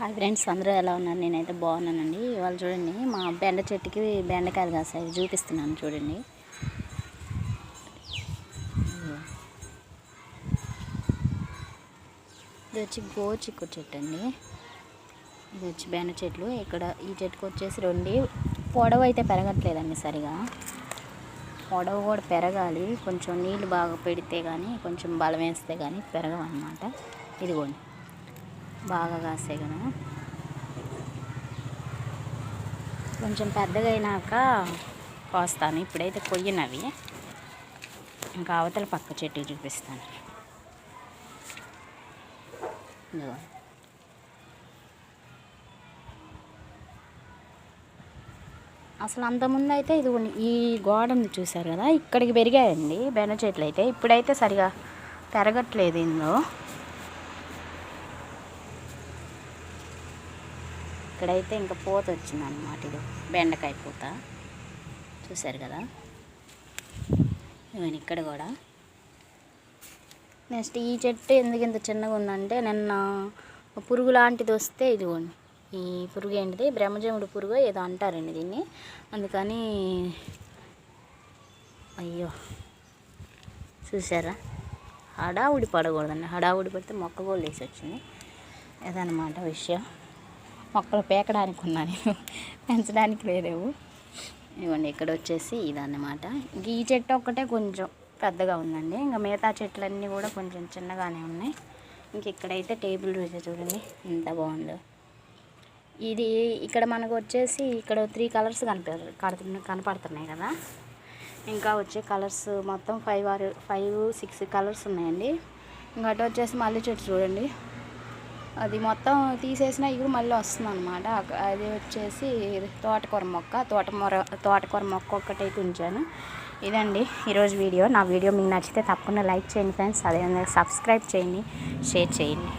Hi friends అందరూ ఎలా ఉన్నారు? నేనైతే బాగున్నానండి. ఇవాళ చూడండి మా బెండ చెట్టుకి బెండకాయలు కాసాయి. చూపిస్తున్నాను చూడండి. ఇది వచ్చి గోచిక్కు చెట్టు అండి ఇది వచ్చి బెండ చెట్లు. ఇక్కడ ఈ చెట్టుకు వచ్చేసి రెండు పొడవు అయితే పెరగట్లేదండి సరిగా. పొడవు కూడా పెరగాలి. కొంచెం నీళ్ళు బాగా పెడితే కానీ కొంచెం బలం వేస్తే కానీ పెరగవన్నమాట. ఇదిగోండి. బాగా కాసే కదా కొంచెం పెద్దగా అయినాక కోస్తాను. ఇప్పుడైతే కొయ్యనవి. ఇంకా అవతల పక్క చెట్టు చూపిస్తాను. అసలు అంతకుముందు అయితే ఇది ఈ గోడ ఉంది చూసారు కదా ఇక్కడికి పెరిగాయండి బెన చెట్లు అయితే ఇప్పుడైతే సరిగా పెరగట్లేదు ఇందులో. ఇక్కడైతే ఇంకా పూత వచ్చింది అనమాట ఇది. బెండకాయ పూత. చూసారు కదా? ఇవన్నీ ఇక్కడ కూడా. నెక్స్ట్ ఈ చెట్టు ఎందుకు ఇంత చిన్నగా ఉందంటే నిన్న పురుగు లాంటిది వస్తే ఇదిగోండి. ఈ పురుగు ఏంటిది? బ్రహ్మజముడు పురుగు ఏదో అంటారండి దీన్ని. అందుకని అయ్యో. చూసారా హడావుడి పడకూడదండి. హడావుడి పడితే మొక్క కూడా వేసి వచ్చింది. ఇదన్నమాట విషయం. మొక్కలు పేకడానికి ఉన్నా నేను. పెంచడానికి లేదేవు ఇవ్వండి ఇక్కడ వచ్చేసి ఇదన్నమాట. ఇంక ఈ చెట్టు ఒక్కటే కొంచెం పెద్దగా ఉందండి. ఇంకా మిగతా చెట్లన్నీ కూడా కొంచెం చిన్నగానే ఉన్నాయి. ఇంక ఇక్కడైతే టేబుల్ చూసే చూడండి ఎంత బాగుందో. ఇది ఇక్కడ మనకు వచ్చేసి ఇక్కడ త్రీ కలర్స్ కనిపి కడుతున్న- కనపడుతున్నాయి కదా. ఇంకా వచ్చే కలర్స్ మొత్తం five or five six colours ఉన్నాయండి. ఇంకా అటు వచ్చేసి మళ్ళీ చెట్టు చూడండి. అది మొత్తం తీసేసిన ఇగురు మళ్ళీ వస్తుంది అనమాట అది వచ్చేసి తోటకూర మొక్క తోటమూర తోటకూర మొక్క ఒక్కటైతే ఉంచాను. ఇదండి ఈరోజు వీడియో. నా వీడియో మీకు నచ్చితే తప్పకుండా లైక్ చేయండి ఫ్రెండ్స్. అదేవిధంగా సబ్స్క్రైబ్ చేయండి షేర్ చేయండి.